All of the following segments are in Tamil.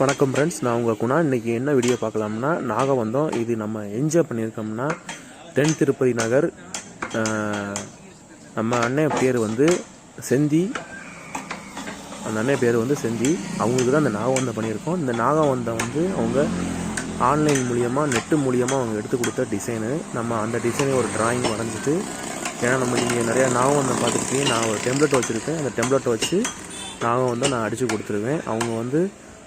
வணக்கம் ஃப்ரெண்ட்ஸ் நான் உங்கள் குணா. இன்றைக்கி என்ன வீடியோ பார்க்கலாம்னா நாகவந்தம் இது நம்ம என்ஜாய் பண்ணியிருக்கோம்னா தென் திருப்பதி நகர் நம்ம அண்ணன் பேர் வந்து செந்தி. அந்த அண்ணன் பேர் வந்து செந்தி. அவங்களுக்கு தான் இந்த நாகவந்தம் பண்ணியிருக்கோம். இந்த நாகவந்தம் வந்து அவங்க ஆன்லைன் மூலியமாக நெட்டு மூலியமாக அவங்க எடுத்து கொடுத்த டிசைனு நம்ம அந்த டிசைனை ஒரு டிராயிங் வரைஞ்சிட்டு ஏன்னா நம்ம நீங்கள் நிறையா நாகவந்தம் பார்த்துருக்கீங்க. நான் ஒரு டெம்ப்ளெட் வச்சுருக்கேன். அந்த டெம்ப்ளெட்டை வச்சு நாகவந்தம் நான் அடித்து கொடுத்துருவேன். அவங்க வந்து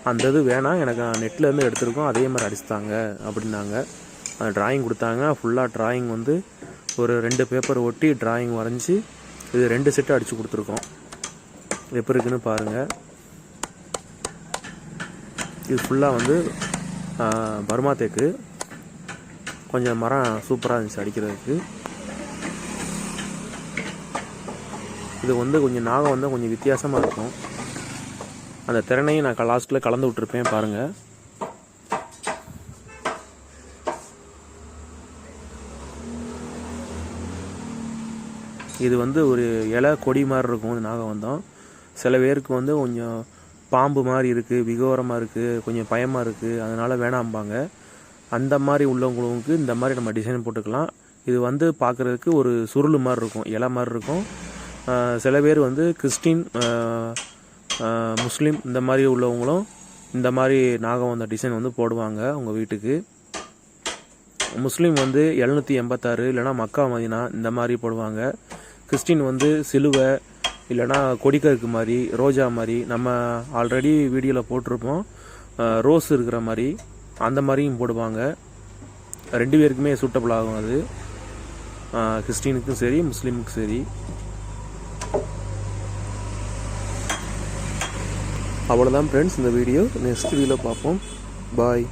அந்த இது வேணாம் எனக்கு நெட்லேருந்து எடுத்திருக்கோம் அதே மாதிரி அடிச்சுத்தாங்க அப்படின்னாங்க. அந்த டிராயிங் கொடுத்தாங்க. ஃபுல்லாக டிராயிங் வந்து ஒரு ரெண்டு பேப்பர் ஒட்டி டிராயிங் வரைஞ்சி இது ரெண்டு செட்டு அடித்து கொடுத்துருக்கோம். எப்படி இருக்குன்னு பாருங்கள் இது ஃபுல்லாக வந்து பர்மா தேக்கு. கொஞ்சம் மரம் சூப்பராக இருந்துச்சு அடிக்கிறதுக்கு. இது வந்து கொஞ்சம் நாகம் வந்து கொஞ்சம் வித்தியாசமாக இருக்கும். அந்த திறனையும் நான் லாஸ்ட்டில் கலந்து விட்ருப்பேன் பாருங்கள் இது வந்து ஒரு இலை கொடி மாதிரி இருக்கும் இந்த நாகவந்தம். சில பேருக்கு வந்து கொஞ்சம் பாம்பு மாதிரி இருக்குது விகோரமாக இருக்குது கொஞ்சம் பயமாக இருக்குது அதனால் வேணாம்பாங்க. அந்த மாதிரி உள்ளவங்களுக்கு இந்த மாதிரி நம்ம டிசைன் போட்டுக்கலாம். இது வந்து பார்க்குறதுக்கு ஒரு சுருள் மாதிரி இருக்கும் இலை மாதிரி இருக்கும். சில பேர் வந்து கிறிஸ்டின் முஸ்லீம் இந்த மாதிரி உள்ளவங்களும் இந்த மாதிரி நாகவந்த டிசைன் வந்து போடுவாங்க உங்கள் வீட்டுக்கு. முஸ்லீம் வந்து எழுநூற்றி எண்பத்தாறு இல்லைனா மக்கா மதினா இந்த மாதிரி போடுவாங்க. கிறிஸ்டின் வந்து சிலுவை இல்லைனா கொடிக்கருக்கு மாதிரி ரோஜா மாதிரி நம்ம ஆல்ரெடி வீடியோவில் போட்டிருப்போம். ரோஸ் இருக்கிற மாதிரி அந்த மாதிரியும் போடுவாங்க. ரெண்டு பேருக்குமே சூட்டபிள் ஆகும் அது. கிறிஸ்டினுக்கும் சரி முஸ்லீமுக்கும் சரி. அவ்வளோதான் ஃப்ரெண்ட்ஸ் இந்த வீடியோ நெக்ஸ்ட் வீடியோவில் பார்ப்போம். பாய்